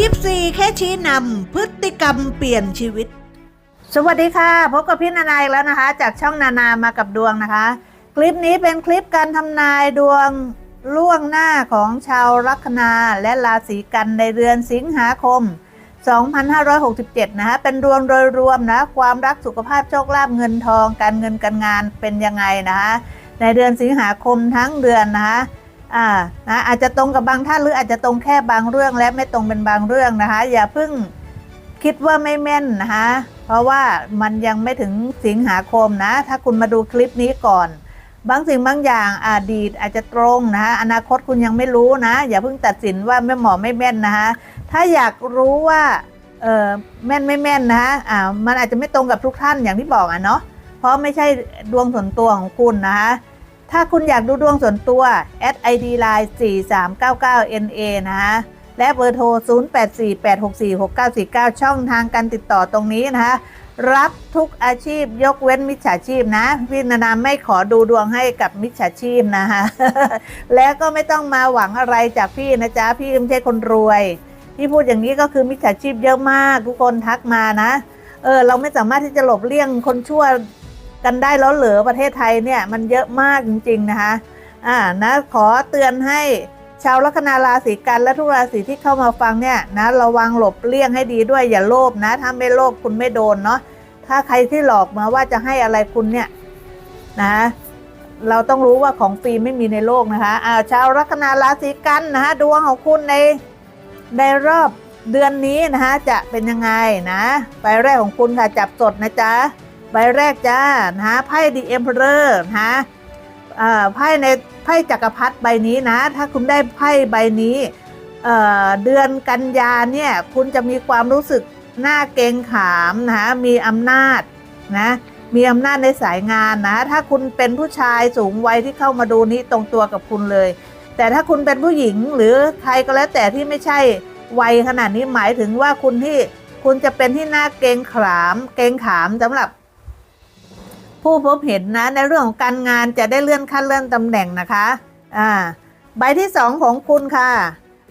ยิปซีแค่ชี้นำพฤติกรรมเปลี่ยนชีวิต สวัสดีค่ะ พบกับพี่นานาอีกแล้วนะคะ จากช่องนานามากับดวงนะคะ คลิปนี้เป็นคลิปการทำนายดวงล่วงหน้าของชาวลัคนาและราศีกันในเดือนสิงหาคม 2567 นะคะเป็นดวงโดยรวมนะ ความรักสุขภาพโชคลาภเงินทอง การเงินการงานเป็นยังไงนะคะในเดือนสิงหาคมทั้งเดือนนะคะ อ่านะอาจจะตรงกับบางท่านหรืออาจจะตรงแค่บางเรื่องและไม่ตรงเป็นบางเรื่องนะคะ อย่าเพิ่งคิดว่าไม่แม่นนะคะเพราะว่ามันยังไม่ถึงสิงหาคมนะ ถ้าคุณมาดูคลิปนี้ก่อน บางสิ่งบางอย่างอดีตอาจจะตรงนะคะอนาคตคุณยังไม่รู้นะ อย่าเพิ่งตัดสินว่าแม่หมอไม่แม่นนะคะถ้าอยากรู้ว่าเออแม่นไม่แม่นนะคะอ่ามันอาจจะไม่ตรงกับทุกท่านอย่างที่บอกอะเนาะเพราะไม่ใช่ดวงส่วนตัวของคุณนะคะ ถ้าคุณอยากดูดวงส่วนตัว add id line 4399 na นะคะและเบอร์โทร 0848646949 ช่องทางการติดต่อตรงนี้นะคะ รับทุกอาชีพยกเว้นมิจฉาชีพนะ พี่นานาไม่ขอดูดวงให้กับมิจฉาชีพนะคะแล้วก็ไม่ต้องมาหวังอะไรจากพี่นะจ๊ะ พี่ไม่ใช่คนรวย ที่พูดอย่างนี้ก็คือมิจฉาชีพเยอะมาก ทุกคนทักมานะ เออเราไม่สามารถที่จะหลบเลี่ยงคนชั่ว กันได้แล้วเหลือประเทศไทยเนี่ยมันเยอะมากจริงๆนะคะอ่านะขอเตือนให้ชาวลัคนาราศีกันและทุกราศีที่เข้ามาฟังเนี่ยนะระวังหลบเลี่ยงให้ดีด้วยอย่าโลภนะ ถ้าไม่โลภคุณไม่โดนเนาะถ้าใครที่หลอกมาว่าจะให้อะไรคุณเนี่ยนะเราต้องรู้ว่าของฟรีไม่มีในโลกนะคะอ่าชาวลัคนาราศีกันนะคะดวงของคุณในในรอบเดือนนี้นะคะจะเป็นยังไงนะใบแรกของคุณค่ะจับสดนะจ๊ะ ใบแรกจ้านะคะไพ่ดีเอ็มเพอร์นะคะไพ่ในไพ่จักรพรรดิใบนี้นะ ถ้าคุณได้ไพ่ใบนี้เดือนกันยาเนี่ยคุณจะมีความรู้สึกหน้าเกงขามนะมีอำนาจนะมีอำนาจในสายงานนะ ถ้าคุณเป็นผู้ชายสูงวัยที่เข้ามาดูนี้ตรงตัวกับคุณเลย แต่ถ้าคุณเป็นผู้หญิงหรือใครก็แล้วแต่ที่ไม่ใช่วัยขนาดนี้หมายถึงว่าคุณที่คุณจะเป็นที่หน้าเกงขาม เกงขามสำหรับ ผู้พบเห็นนะในเรื่องของการงานจะได้เลื่อนขั้นเลื่อนตำแหน่งนะคะอ่าใบที่สองของคุณค่ะ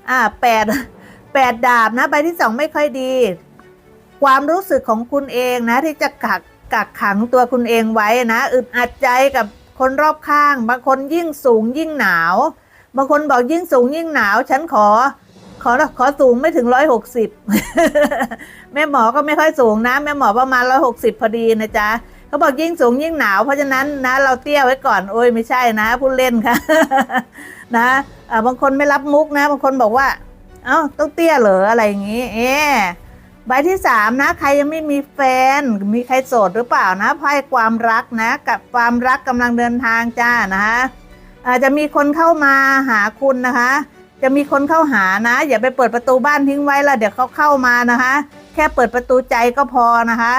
อ่าแปดแปดดาบนะใบที่สองไม่ค่อยดี ความรู้สึกของคุณเองนะที่จะกักกักขังตัวคุณเองไว้นะอึดอัดใจกับคนรอบข้าง บางคนยิ่งสูงยิ่งหนาว บางคนบอกยิ่งสูงยิ่งหนาว ฉันขอ ขอขอสูงไม่ถึงร้อยหกสิบแม่หมอก็ไม่ค่อยสูงนะ แม่หมอประมาณร้อยหกสิบพอดีนะจ๊ะ เขาบอกยิ่งสูงยิ่งหนาว เพราะฉะนั้นนะ เราเตี้ยไว้ก่อนโอ้ยไม่ใช่นะพูดเล่นค่ะ นะบางคนไม่รับมุกนะ บางคนบอกว่า เอ้าต้องเตี้ยเหรออะไรอย่างนี้ เอ๊ใบที่สามนะ ใครยังไม่มีแฟน มีใครโสดหรือเปล่านะไพ่ความรักนะ กับความรักกำลังเดินทางจ้านะคะอาจจะมีคนเข้ามาหาคุณนะคะ จะมีคนเข้าหานะ อย่าไปเปิดประตูบ้านทิ้งไว้ละเดี๋ยวเขาเข้ามานะคะ แค่เปิดประตูใจก็พอนะคะ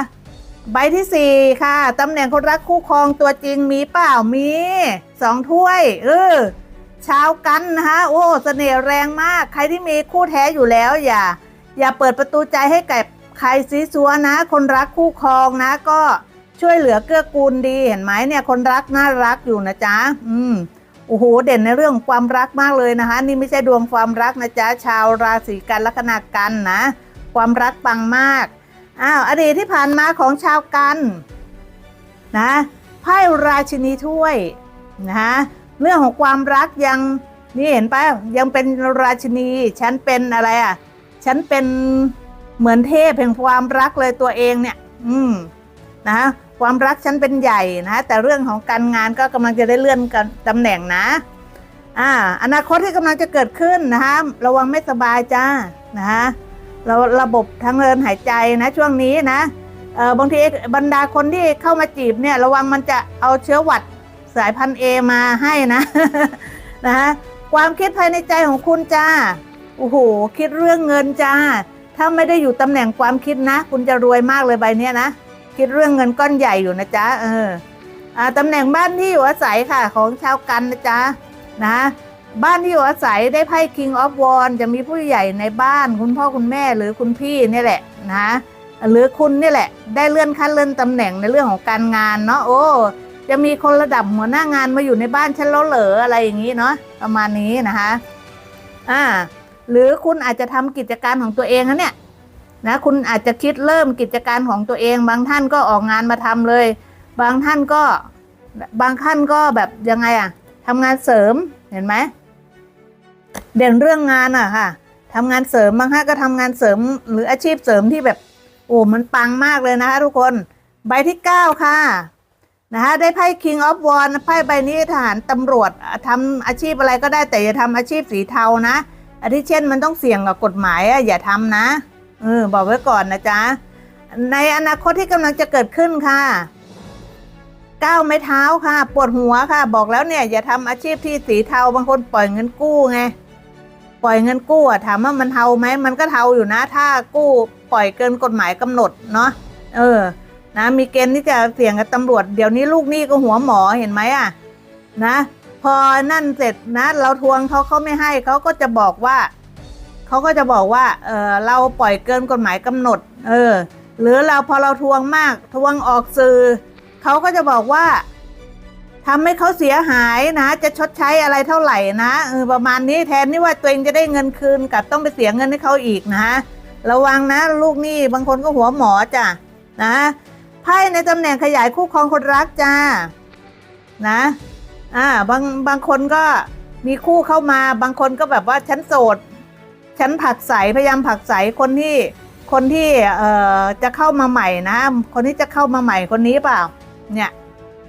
ใบที่สี่ค่ะ ตำแหน่งคนรักคู่ครองตัวจริงมีเปล่ามีสองถ้วยเออชาวกันนะคะโอ้เสน่ห์แรงมาก ใครที่มีคู่แท้อยู่แล้วอย่า อย่าเปิดประตูใจให้กับใครซีซัวนะ คนรักคู่ครองนะ ก็ช่วยเหลือเกื้อกูลดีเห็นไหมเนี่ยคนรักน่ารักอยู่นะจ๊ะอืมโอ้โหเด่นในเรื่องของความรักมากเลยนะคะ นี่ไม่ใช่ดวงความรักนะจ๊ะชาวราศีกันลัคนากันนะ ความรักปังมาก อ้าวอดีตที่ผ่านมาของชาวกันนะไพ่ราชินีถ้วยนะเรื่องของความรักยังนี่เห็นปะยังเป็นราชินี ฉันเป็นอะไรอะ ฉันเป็นเหมือนเทพแห่งความรักเลยตัวเองเนี่ย อืมนะความรักฉันเป็นใหญ่นะแต่เรื่องของการงานก็กำลังจะได้เลื่อนกันตำแหน่งนะอ่าอนาคตที่กำลังจะเกิดขึ้นนะคะระวังไม่สบายจ้านะคะ เราระบบทางเดินหายใจนะช่วงนี้นะเออบางทีบรรดาคนที่เข้ามาจีบเนี่ยระวังมันจะเอาเชื้อหวัดสายพันธุ์เอมาให้นะนะความคิดภายในใจของคุณจ้าโอ้โหคิดเรื่องเงินจ้า ถ้าไม่ได้อยู่ตำแหน่งความคิดนะ คุณจะรวยมากเลยใบเนี้ยนะคิดเรื่องเงินก้อนใหญ่อยู่นะจ๊ะเอออ่าตำแหน่งบ้านที่อยู่อาศัยค่ะ ของชาวกันนะจ๊ะนะ บ้านที่อยู่อาศัยได้ไพ่ King of w a n d จะมีผู้ใหญ่ในบ้าน คุณพ่อคุณแม่หรือคุณพี่นี่แหละนะหรือคุณนี่แหละ ได้เลื่อนขั้นเลื่อนตำแหน่งในเรื่องของการงานเนาะโอ้จะมีคนระดับหัวหน้างานมาอยู่ในบ้านฉันแล้วเหรออะไรอย่างนี้เนาะประมาณนี้นะคะอ่าหรือคุณอาจจะทำกิจการของตัวเองนะเนี่ยนะคุณอาจจะคิดเริ่มกิจการของตัวเอง บางท่านก็ออกงานมาทำเลย บางท่านก็บางท่านก็แบบยังไงอะทำงานเสริมเห็นไหม เด่นเรื่องงานอะค่ะทำงานเสริมบางท่านก็ทำงานเสริมหรืออาชีพเสริมที่แบบโอ้มันปังมากเลยนะคะ ทุกคนใบที่เก้าค่ะนะคะได้ไพ่ King of w a n ไพ่ใบนี้ทหารตำรวจทำอาชีพอะไรก็ได้แต่อย่าทำอาชีพสีเทานะอาทิเช่นมันต้องเสี่ยงกับกฎหมายอะอย่าทำนะเออบอกไว้ก่อนนะจ๊ะ ในอนาคตที่กำลังจะเกิดขึ้นค่ะก้าวไม้เท้าค่ะ ปวดหัวค่ะ บอกแล้วเนี่ย อย่าทำอาชีพที่สีเทาบางคนปล่อยเงินกู้ไง ปล่อยเงินกู้อะถามว่ามันเทาไหมมันก็เทาอยู่นะ ถ้ากู้ปล่อยเกินกฎหมายกำหนดเนาะเออ นะมีเกณฑ์ที่จะเสี่ยงกับตำรวจเดี๋ยวนี้ลูกหนี้ก็หัวหมอเห็นไหมอะนะ พอนั่นเสร็จนะ เราทวงเขาเขาไม่ให้เขาก็จะบอกว่าเขาก็จะบอกว่าเออเราปล่อยเกินกฎหมายกำหนด เออ หรือเราพอเราทวงมากทวงออกสื่อเขาก็จะบอกว่า ทำให้เขาเสียหายนะ จะชดใช้อะไรเท่าไหร่นะเออประมาณนี้แทนที่ว่าตัวเองจะได้เงินคืนกับต้องไปเสียเงินให้เขาอีกนะระวังนะลูกหนี้บางคนก็หัวหมอจ้ะนะไพ่ในตำแหน่งขยายคู่ครองคนรักจ้านะอ่าบางบางคนก็มีคู่เข้ามาบางคนก็แบบว่าฉันโสดฉันผักใสพยายามผักใสคนที่คนที่เอ่อจะเข้ามาใหม่นะ คนที่จะเข้ามาใหม่คนนี้เปล่า เนี่ย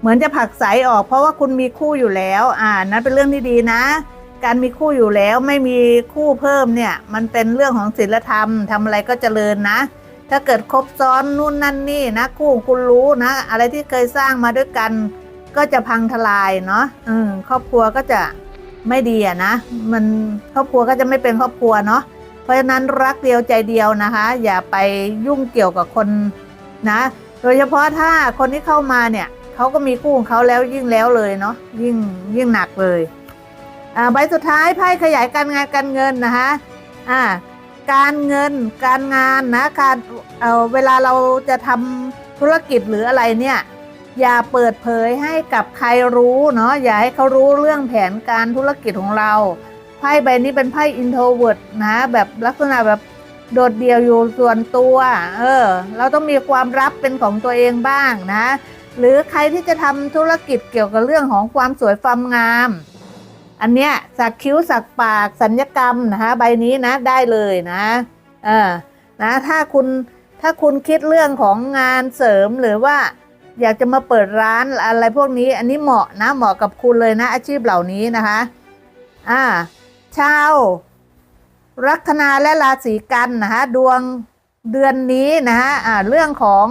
เหมือนจะผลักใสออกเพราะว่าคุณมีคู่อยู่แล้ว อ่านั้นเป็นเรื่องที่ดีนะ การมีคู่อยู่แล้วไม่มีคู่เพิ่มเนี่ย มันเป็นเรื่องของศีลธรรมทำอะไรก็เจริญนะ ถ้าเกิดครบซ้อนนู่นนั่นนี่นะ คู่ของคุณรู้นะ อะไรที่เคยสร้างมาด้วยกัน ก็จะพังทลายเนาะอืมครอบครัวก็จะไม่ดีอะนะ มันครอบครัวก็จะไม่เป็นครอบครัวเนาะเพราะฉะนั้นรักเดียวใจเดียวนะคะ อย่าไปยุ่งเกี่ยวกับคนนะ โดยเฉพาะถ้าคนที่เข้ามาเนี่ย เขาก็มีคู่ของเขาแล้วยิ่งแล้วเลยเนาะยิ่งยิ่งหนักเลยอ่าใบสุดท้ายไพ่ขยายการงานการเงินนะคะอ่าการเงินการงานนะการเอ่อเวลาเราจะทำธุรกิจหรืออะไรเนี่ยอย่าเปิดเผยให้กับใครรู้เนาะอย่าให้เขารู้เรื่องแผนการธุรกิจของเราไพ่ใบนี้เป็นไพ่อินโทรเวิร์ดนะแบบลักษณะแบบโดดเดี่ยวอยู่ส่วนตัว เออ เราต้องมีความลับเป็นของตัวเองบ้างนะ หรือใครที่จะทำธุรกิจเกี่ยวกับเรื่องของความสวยความงาม อันเนี้ยสักคิ้วสักปากสัญญกรรมนะคะใบนี้นะได้เลยนะเออนะถ้าคุณถ้าคุณคิดเรื่องของงานเสริมหรือว่าอยากจะมาเปิดร้านอะไรพวกนี้ อันนี้เหมาะนะเหมาะกับคุณเลยนะ อาชีพเหล่านี้นะคะอ่าชาวลัคนาและราศีกันนะคะดวงเดือนนี้นะคะอ่าเรื่องของ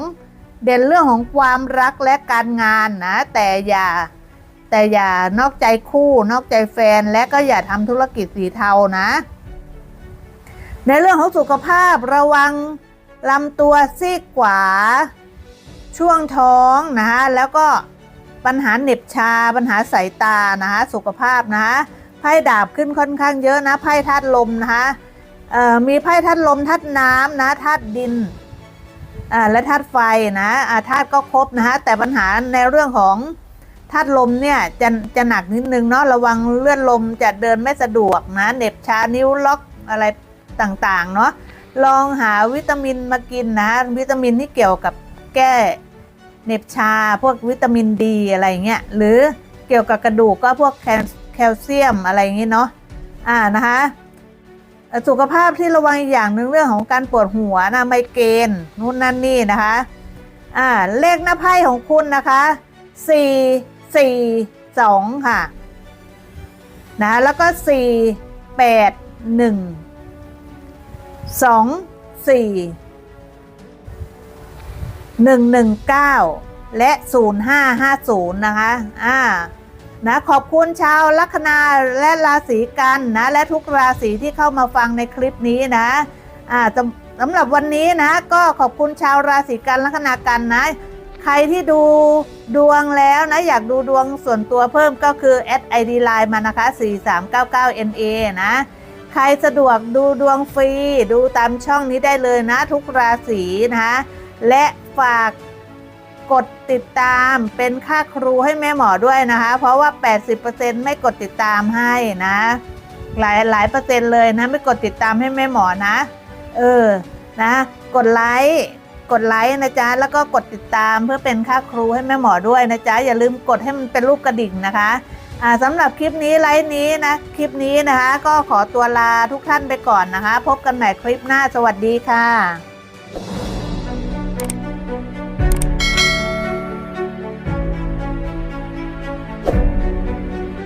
เด่นเรื่องของความรักและการงานนะ แต่อย่าแต่อย่านอกใจคู่นอกใจแฟนและก็อย่าทำธุรกิจสีเทานะ ในเรื่องของสุขภาพระวังลำตัวซีกขวา ช่วงท้องนะคะแล้วก็ปัญหาเหน็บชาปัญหาสายตานะคะสุขภาพนะคะไพ่ดาบขึ้นค่อนข้างเยอะนะไพ่ธาตุลมนะคะมีไพ่ธาตุลมธาตุน้ำนะธาตุดิน อ่าและธาตุไฟนะอ่าธาตุก็ครบนะคะแต่ปัญหาในเรื่องของธาตุลมเนี่ยจะจะหนักนิดนึงเนาะระวังเลื่อนลมจะเดินไม่สะดวกนะเหน็บชานิ้วล็อกอะไรต่างๆเนาะลองหาวิตามินมากินนะ วิตามินที่เกี่ยวกับแก้เหน็บชาพวกวิตามินดีอะไรเงี้ยหรือเกี่ยวกับกระดูกก็พวกแคลเซียมอะไรอย่างงี้เนาะอ่านะคะ สุขภาพที่ระวังอย่างหนึ่งเรื่องของการปวดหัวนะไมเกรนนู่นนั่นนี่นะคะอ่าเลขหน้าไพ่ของคุณนะคะสี่สี่สองค่ะนะแล้วก็สี่แปดหนึ่งสองสี่119และ0550นะคะอ่า นะขอบคุณชาวลัคนาและราศีกันนะและทุกราศีที่เข้ามาฟังในคลิปนี้นะอ่าสำหรับวันนี้นะก็ขอบคุณชาวราศีกันลัคนากันนะใครที่ดูดวงแล้วนะอยากดูดวงส่วนตัวเพิ่มก็คือแอด ID Line มานะคะ 4399NA นะใครสะดวกดูดวงฟรี ดูตามช่องนี้ได้เลยนะ ทุกราศีนะ และฝาก กดติดตามเป็นค่าครูให้แม่หมอด้วยนะคะ เพราะว่า 80%ไม่กดติดตามให้นะ หลายหลายเปอร์เซ็นต์เลยนะ ไม่กดติดตามให้แม่หมอนะ เออนะกดไลค์กดไลค์นะจ๊ะแล้วก็กดติดตามเพื่อเป็นค่าครูให้แม่หมอด้วยนะจ๊ะอย่าลืมกดให้มันเป็นรูปกระดิ่งนะคะอ่าสำหรับคลิปนี้ไลฟ์นี้นะคลิปนี้นะคะ ก็ขอตัวลาทุกท่านไปก่อนนะคะ พบกันใหม่คลิปหน้าสวัสดีค่ะ